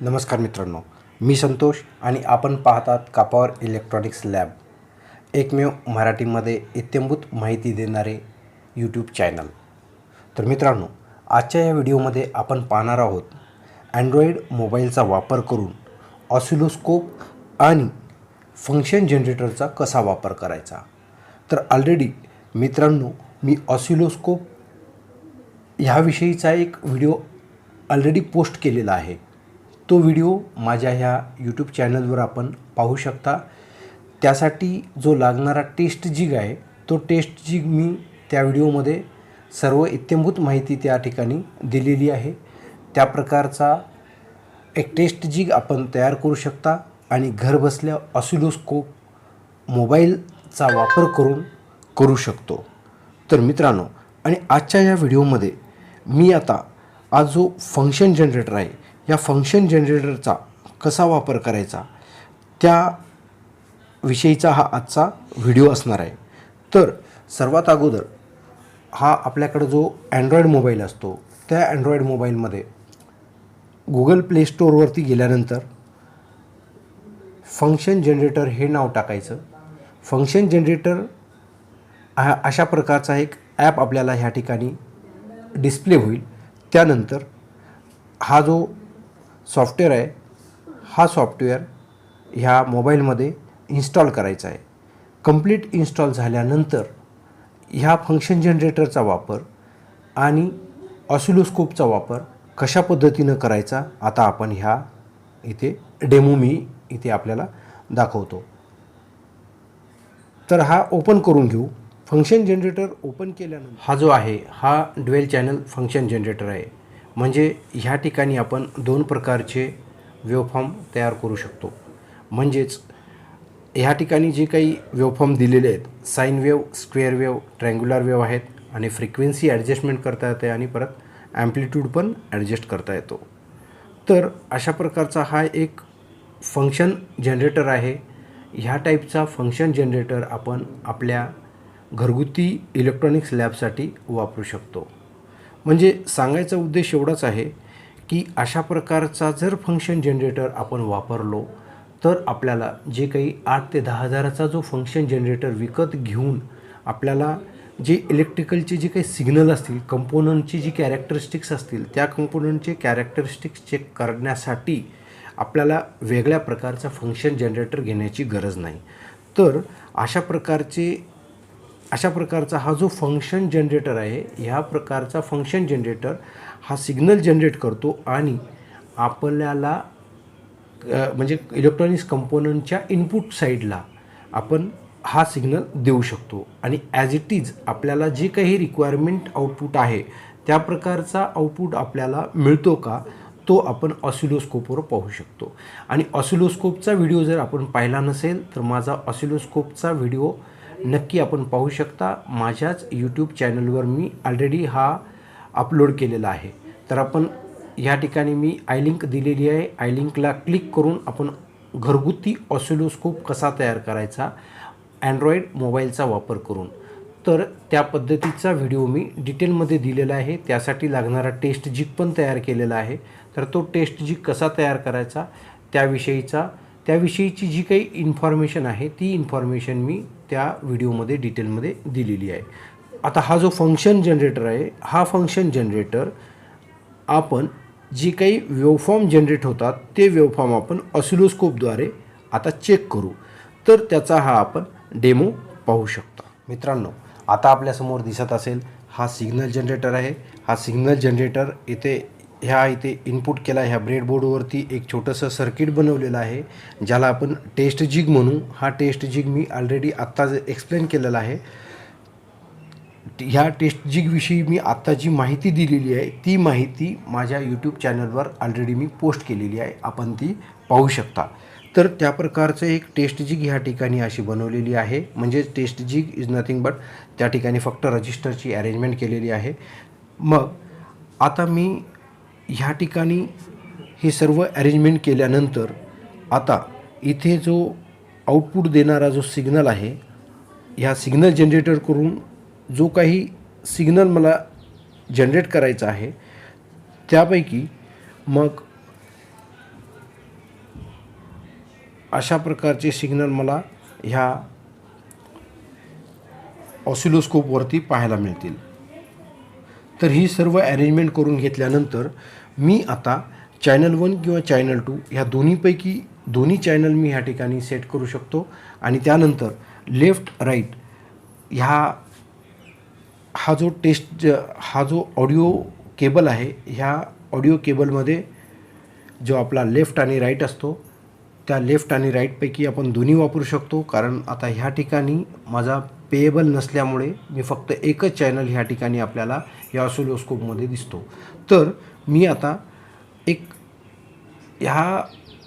नमस्कार मित्रांनो मी संतोष आणि आपण पाहतात कापावर इलेक्ट्रॉनिक्स लॅब एकमेव मराठीमध्ये इत्यंभूत माहिती देणारे यूट्यूब चॅनल तर मित्रांनो आजच्या या व्हिडिओमध्ये आपण पाहणार आहोत अँड्रॉईड मोबाईलचा वापर करून ऑसिलोस्कोप आणि फंक्शन जनरेटरचा कसा वापर करायचा. तर ऑलरेडी मित्रांनो मी ऑसिलोस्कोप ह्याविषयीचा एक व्हिडिओ ऑलरेडी पोस्ट केलेला आहे. तो व्हिडिओ माझ्या ह्या यूट्यूब चॅनलवर आपण पाहू शकता. त्यासाठी जो लागणारा टेस्ट जिग आहे तो टेस्ट जिग मी त्या व्हिडिओमध्ये सर्व इत्यंभूत माहिती त्या ठिकाणी दिलेली आहे. त्या प्रकारचा एक टेस्ट जिग आपण तयार करू शकता आणि घरबसल्या ऑसिलोस्कोप मोबाईलचा वापर करून करू शकतो. तर मित्रांनो आणि आजच्या या व्हिडिओमध्ये मी आता आज जो फंक्शन जनरेटर आहे या फंक्शन जनरेटरचा कसा वापर करायचा? त्या विषयीचा हा आजचा व्हिडिओ असणार आहे. तर सर्वात अगोदर हा आपल्याकडं जो अँड्रॉईड मोबाईल असतो त्या अँड्रॉईड मोबाईलमध्ये गुगल प्ले स्टोअरवरती गेल्यानंतर फंक्शन जनरेटर हे नाव टाकायचं. फंक्शन जनरेटर हा अशा प्रकारचा एक ॲप आपल्याला ह्या ठिकाणी डिस्प्ले होईल. त्यानंतर हा जो सॉफ्टवेअर आहे. हा सॉफ्टवेअर ह्या मोबाईलमध्ये इन्स्टॉल करायचा आहे. कंप्लीट इन्स्टॉल झाल्यानंतर ह्या फंक्शन जनरेटरचा वापर आणि ऑसिलोस्कोपचा वापर कशा पद्धतीनं करायचा आता आपण ह्या इथे डेमो मी इथे आपल्याला दाखवतो. तर हा ओपन करून घेऊ. फंक्शन जनरेटर ओपन केल्यानंतर हा जो आहे हा ड्वेल चॅनल फंक्शन जनरेटर आहे. म्हणजे ह्या ठिकाणी आपण दोन प्रकारचे वेवफॉर्म तयार करू शकतो. म्हणजेच ह्या ठिकाणी जे काही वेवफॉर्म दिलेले आहेत sine wave square wave triangular wave आहेत आणि फ्रिक्वेन्सी ॲडजस्टमेंट करता येते आणि परत ॲम्प्लिट्यूड पण ॲडजस्ट करता येतो. तर अशा प्रकारचा हा एक फंक्शन जनरेटर आहे. ह्या टाईपचा फंक्शन जनरेटर आपण आपल्या घरगुती इलेक्ट्रॉनिक्स लॅबसाठी वापरू शकतो. म्हणजे सांगायचा उद्देश एवढाच आहे की अशा प्रकारचा जर फंक्शन जनरेटर आपण वापरलो तर आपल्याला जे काही आठ ते दहा हजाराचा जो फंक्शन जनरेटर विकत घेऊन आपल्याला जे इलेक्ट्रिकलचे जे काही सिग्नल असतील कंपोनंटची जी कॅरेक्टरिस्टिक्स असतील त्या कंपोनंटचे कॅरेक्टरिस्टिक्स चेक करण्यासाठी आपल्याला वेगळ्या प्रकारचा फंक्शन जनरेटर घेण्याची गरज नाही. तर अशा प्रकारचे अशा प्रकारचा हा जो फंक्शन जनरेटर आहे ह्या प्रकारचा फंक्शन जनरेटर हा सिग्नल जनरेट करतो आणि आपल्याला म्हणजे इलेक्ट्रॉनिक्स कंपोनंटच्या इनपुट साईडला आपण हा सिग्नल देऊ शकतो. आणि ॲज इट इज आपल्याला जे काही रिक्वायरमेंट आउटपुट आहे त्या प्रकारचा आउटपुट आपल्याला मिळतो का तो आपण ऑसिलोस्कोपवर पाहू शकतो. आणि ऑसिलोस्कोपचा व्हिडिओ जर आपण पाहिला नसेल तर माझा ऑसिलोस्कोपचा व्हिडिओ नक्की आपण पाहू शकता. माझ्याच यूट्यूब चॅनलवर मी ऑलरेडी हा अपलोड केलेला आहे. तर आपण ह्या ठिकाणी मी आय लिंक दिलेली आहे. आय लिंकला क्लिक करून आपण घरगुती ऑसिलोस्कोप कसा तयार करायचा? अँड्रॉईड मोबाईलचा वापर करून. तर त्या पद्धतीचा व्हिडिओ मी डिटेलमध्ये दिलेला आहे. त्यासाठी लागणारा टेस्ट जिक पण तयार केलेला आहे. तर तो टेस्ट जिक कसा तयार करायचा? त्याविषयीचा त्याविषयीची जी काही इन्फॉर्मेशन आहे ती इन्फॉर्मेशन मी त्या व्हिडिओमध्ये डिटेलमध्ये दिलेली आहे. आता हा जो फंक्शन जनरेटर आहे हा फंक्शन जनरेटर आपण जी काही वेवफॉर्म जनरेट होतात ते वेवफॉर्म आपण ऑसिलोस्कोपद्वारे आता चेक करू. तर त्याचा हा आपण डेमो पाहू शकता. मित्रांनो आता आपल्यासमोर दिसत असेल हा सिग्नल जनरेटर आहे. हा सिग्नल जनरेटर इथे ह्या इथे इनपुट केला ह्या ब्रेडबोर्डवरती एक छोटंसं सर्किट बनवलेलं आहे ज्याला आपण टेस्ट जिग म्हणू. हा टेस्ट जिग मी ऑलरेडी आत्ताच एक्सप्लेन केलेला आहे. ह्या टेस्ट जिगविषयी मी आत्ता जी माहिती दिलेली आहे ती माहिती माझ्या यूट्यूब चॅनलवर ऑलरेडी मी पोस्ट केलेली आहे. आपण ती पाहू शकता. तर त्या प्रकारचं एक टेस्ट जिग ह्या ठिकाणी अशी बनवलेली आहे. म्हणजे test jig is nothing but त्या ठिकाणी फक्त रजिस्टरची अरेंजमेंट केलेली आहे. मग आता मी ह्या ठिकाणी हे सर्व अरेंजमेंट केल्यानंतर आता इथे जो आउटपुट देणारा जो सिग्नल आहे ह्या सिग्नल जनरेटर करून जो काही सिग्नल मला जनरेट करायचा आहे त्यापैकी मग अशा प्रकारचे सिग्नल मला ह्या ऑसिलोस्कोपवरती पाहायला मिळतील. तर ही सर्व अरेंजमेंट करून घेतल्यानंतर मी आता चॅनल वन किंवा चॅनल टू ह्या दोन्हीपैकी दोन्ही चॅनल मी ह्या ठिकाणी सेट करू शकतो. आणि त्यानंतर लेफ्ट राईट ह्या हा जो टेस्ट हा जो ऑडिओ केबल आहे ह्या ऑडिओ केबलमध्ये जो आपला लेफ्ट आणि राईट असतो त्या लेफ्ट आणि राईटपैकी आपण दोन्ही वापरू शकतो. कारण आता ह्या ठिकाणी माझा पेएबल नसल्यामुळे मी फक्त एकच चॅनल ह्या ठिकाणी आपल्याला या ऑसिलोस्कोपमध्ये दिसतो. तर मी आता एक ह्या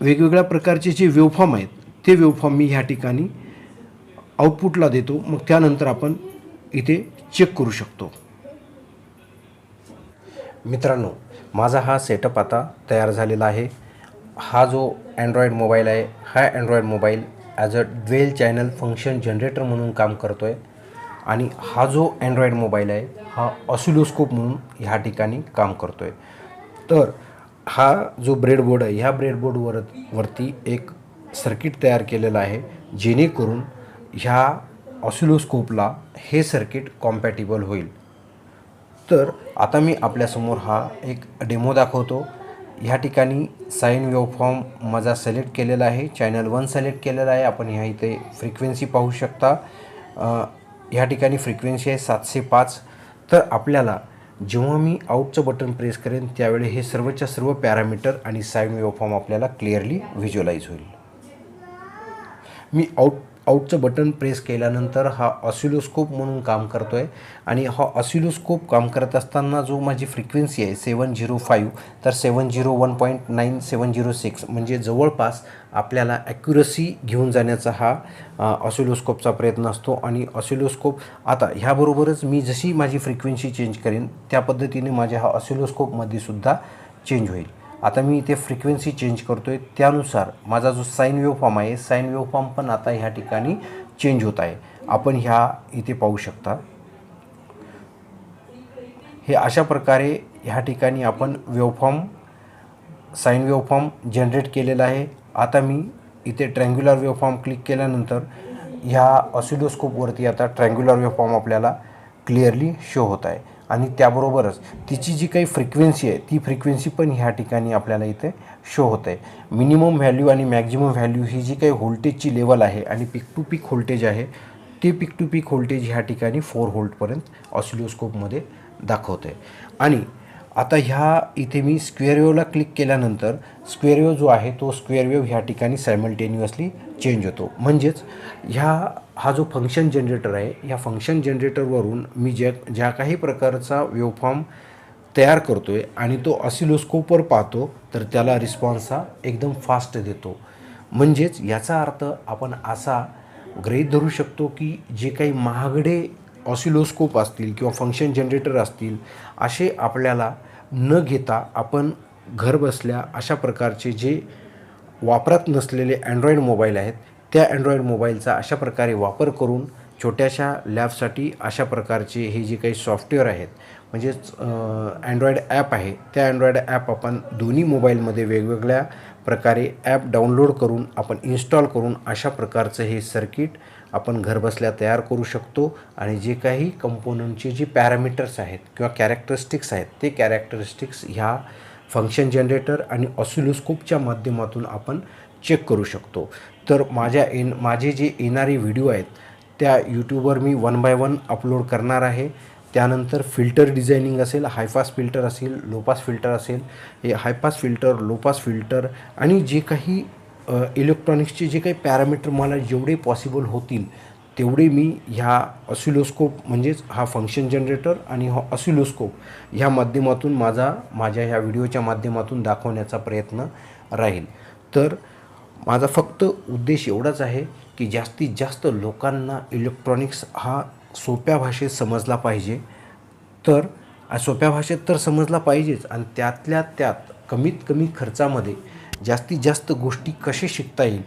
वेगवेगळ्या प्रकारचे जे वेवफॉर्म आहेत ते वेवफॉर्म मी ह्या ठिकाणी आउटपुटला देतो. मग त्यानंतर आपण इथे चेक करू शकतो. मित्रांनो माझा हा सेटअप आता तयार झालेला आहे. हा जो अँड्रॉईड मोबाईल आहे हा Android mobile as a dual channel function generator म्हणून काम करतो आहे आणि हा जो अँड्रॉईड मोबाईल आहे हा ऑसिलोस्कोप म्हणून ह्या ठिकाणी काम करतो आहे तर हा जो ब्रेडबोर्ड आहे ह्या ब्रेडबोर्डवर वरती एक सर्किट तयार केलेलं आहे जेणेकरून ह्या ऑसिलोस्कोपला हे सर्किट कॉम्पॅटिबल होईल. तर आता मी आपल्यासमोर हा एक डेमो दाखवतो. ह्या ठिकाणी साईन वेवफॉर्म माझा सिलेक्ट केलेला आहे. चॅनल वन सिलेक्ट केलेला आहे. आपण ह्या इथे फ्रिक्वेन्सी पाहू शकता. ह्या ठिकाणी फ्रिक्वेन्सी आहे सातशे पाच. तर आपल्याला जेव्हा मी आउटचं बटन प्रेस करेन त्यावेळी हे सर्वच्या सर्व पॅरामीटर आणि साईन वेवफॉर्म आपल्याला क्लिअरली व्हिज्युअलाइज होईल. मी आउट आउटचं बटन प्रेस केल्यानंतर हा ऑसिलोस्कोप म्हणून काम करतो आहे आणि हा ऑसिलोस्कोप काम करत असताना जो माझी फ्रिक्वेन्सी आहे सेवन झिरो फाईव्ह तर seven zero one point nine seven zero six म्हणजे जवळपास आपल्याला ॲक्युरसी घेऊन जाण्याचा हा ऑसिलोस्कोपचा प्रयत्न असतो. आणि ऑसिलोस्कोप आता ह्याबरोबरच मी जशी माझी फ्रिक्वेन्सी चेंज करेन त्या पद्धतीने माझ्या हा ऑसिलोस्कोपमध्ये सुद्धा चेंज होईल. आता मी इथे फ्रिक्वेन्सी चेंज करतो आहे त्यानुसार माझा जो साईन वेव फॉर्म आहे साईन वेव फॉर्म पण आता ह्या ठिकाणी चेंज होत आहे. आपण ह्या इथे पाहू शकता. हे अशा प्रकारे ह्या ठिकाणी आपण वेवफॉर्म साईन वेवफॉर्म जनरेट केलेला आहे. आता मी इथे ट्रँग्युलर वेवफॉर्म क्लिक केल्यानंतर ह्या ऑसिलोस्कोपवरती आता ट्रँग्युलर वेवफॉर्म आपल्याला क्लिअरली शो होत आहे. आणि त्याबरोबरच तिची जी काही फ्रिक्वेन्सी आहे ती फ्रिक्वेन्सी पण ह्या ठिकाणी आपल्याला इथे शो होत आहे मिनिमम व्हॅल्यू आणि मॅक्झिमम व्हॅल्यू ही जी काही व्होल्टेजची लेवल आहे आणि पिक टू पिक व्होल्टेज आहे ते पिक टू पिक व्होल्टेज ह्या ठिकाणी फोर व्होल्टपर्यंत ऑसिलोस्कोपमध्ये दाखवते आहे आणि आता ह्या इथे मी स्क्वेअरवेवला क्लिक केल्यानंतर स्क्वेअरवेव जो आहे तो स्क्वेअर ह्या ठिकाणी सायमल्टेनियसली चेंज होतो. म्हणजेच ह्या हा जो फंक्शन जनरेटर आहे ह्या फंक्शन जनरेटरवरून मी ज्या ज्या काही प्रकारचा वेवफॉर्म तयार करतो आहे आणि तो ऑसिलोस्कोपवर पाहतो तर त्याला रिस्पॉन्स हा एकदम फास्ट देतो. म्हणजेच याचा अर्थ आपण असा गृहीत धरू शकतो की जे काही महागडे ऑसिलोस्कोप असतील किंवा फंक्शन जनरेटर असतील असे आपल्याला न घेता आपण घरबसल्या अशा प्रकारचे जे वापरात नसलेले अँड्रॉईड मोबाईल आहेत त्या अँड्रॉईड मोबाईलचा अशा प्रकारे वापर करून छोट्याशा लॅबसाठी अशा प्रकारचे हे जे काही सॉफ्टवेअर आहेत म्हणजेच अँड्रॉईड ॲप आहे त्या अँड्रॉईड ॲप आपण दोन्ही मोबाईलमध्ये वेगवेगळ्या प्रकारे ॲप डाउनलोड करून आपण इन्स्टॉल करून अशा प्रकारचं हे सर्किट आपण घरबसल्या तयार करू शकतो. आणि जे काही कंपोनंटचे जे पॅरामीटर्स आहेत किंवा कॅरेक्टरिस्टिक्स आहेत ते कॅरेक्टरिस्टिक्स ह्या फंक्शन जनरेटर आणि ऑसिलोस्कोपच्या माध्यमातून आपण चेक करू शकतो. तर माझ्या एन माझे जे येणारे व्हिडिओ आहेत त्या यूट्यूबवर मी वन बाय वन अपलोड करणार आहे. त्यानंतर फिल्टर डिझायनिंग असेल हायपास फिल्टर असेल लोपास फिल्टर असेल हे हायपास फिल्टर लोपास फिल्टर आणि जे काही इलेक्ट्रॉनिक्सचे जे काही पॅरामीटर मला जेवढे पॉसिबल होतील तेवढे मी ह्या ऑसिलोस्कोप म्हणजेच हा फंक्शन जनरेटर आणि हा ऑसिलोस्कोप ह्या माध्यमातून माझा माझ्या ह्या व्हिडिओच्या माध्यमातून दाखवण्याचा प्रयत्न राहील. तर माझा फक्त उद्देश एवढाच आहे की जास्तीत जास्त लोकांना इलेक्ट्रॉनिक्स हा सोप्या भाषेत समजला पाहिजे. तर सोप्या भाषेत तर समजला पाहिजेच. आणि त्यातल्या त्यात कमीत कमी खर्चामध्ये जास्तीत जास्त गोष्टी कसे शिकता येईल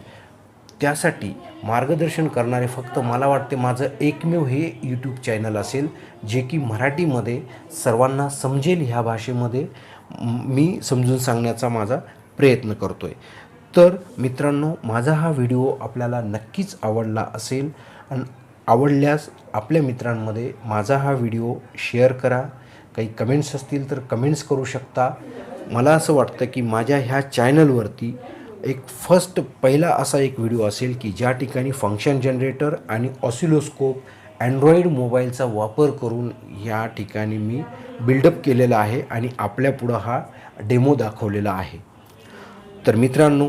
त्यासाठी मार्गदर्शन करणारे फक्त मला वाटते माझं एकमेव हे यूट्यूब चॅनल असेल जे की मराठीमध्ये सर्वांना समजेल ह्या भाषेमध्ये. मी समजून सांगण्याचा माझा प्रयत्न करतो आहे तर मित्रांनो माझा हा व्हिडिओ आपल्याला नक्कीच आवडला असेल आणि आवडल्यास आपल्या मित्रांमध्ये माझा हा व्हिडिओ शेअर करा. काही कमेंट्स असतील तर कमेंट्स करू शकता. मला असं वाटतं की माझ्या ह्या चॅनलवरती एक फर्स्ट पहिला असा एक व्हिडिओ असेल की ज्या ठिकाणी फंक्शन जनरेटर आणि ऑसिलोस्कोप अँड्रॉईड मोबाईलचा वापर करून या ठिकाणी मी बिल्डअप केलेला आहे आणि आपल्यापुढं हा डेमो दाखवलेला आहे. तर मित्रांनो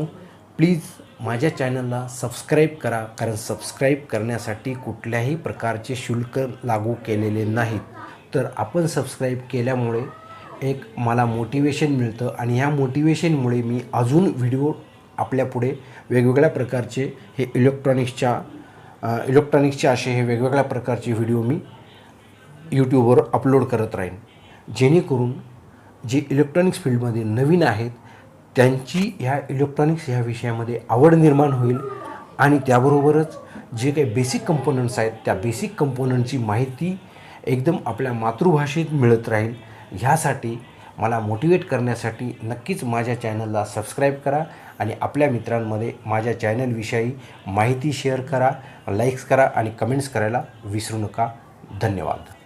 प्लीज माझ्या चॅनलला सबस्क्राईब करा कारण सबस्क्राईब करण्यासाठी कुठल्याही प्रकारचे शुल्क लागू केलेले नाहीत. तर आपण सबस्क्राईब केल्यामुळे एक मला मोटिवेशन मिळतं आणि ह्या मोटिवेशनमुळे मी अजून व्हिडिओ आपल्यापुढे वेगवेगळ्या प्रकारचे हे इलेक्ट्रॉनिक्सच्या इलेक्ट्रॉनिक्सचे असे हे वेगवेगळ्या प्रकारचे व्हिडिओ मी यूट्यूबवर अपलोड करत राहीन. जेणेकरून जे इलेक्ट्रॉनिक्स फील्डमध्ये नवीन आहेत त्यांची ह्या इलेक्ट्रॉनिक्स ह्या विषयामध्ये आवड निर्माण होईल आणि त्याबरोबरच जे काही बेसिक कंपोनंट्स आहेत त्या बेसिक कंपोनंटची माहिती एकदम आपल्या मातृभाषेत मिळत राहील. ह्यासाठी मला मोटिवेट करण्यासाठी नक्कीच माझ्या चॅनलला सबस्क्राईब करा आणि आपल्या मित्रांमध्ये माझ्या चॅनलविषयी माहिती शेअर करा लाईक्स करा आणि कमेंट्स करायला विसरू नका. धन्यवाद.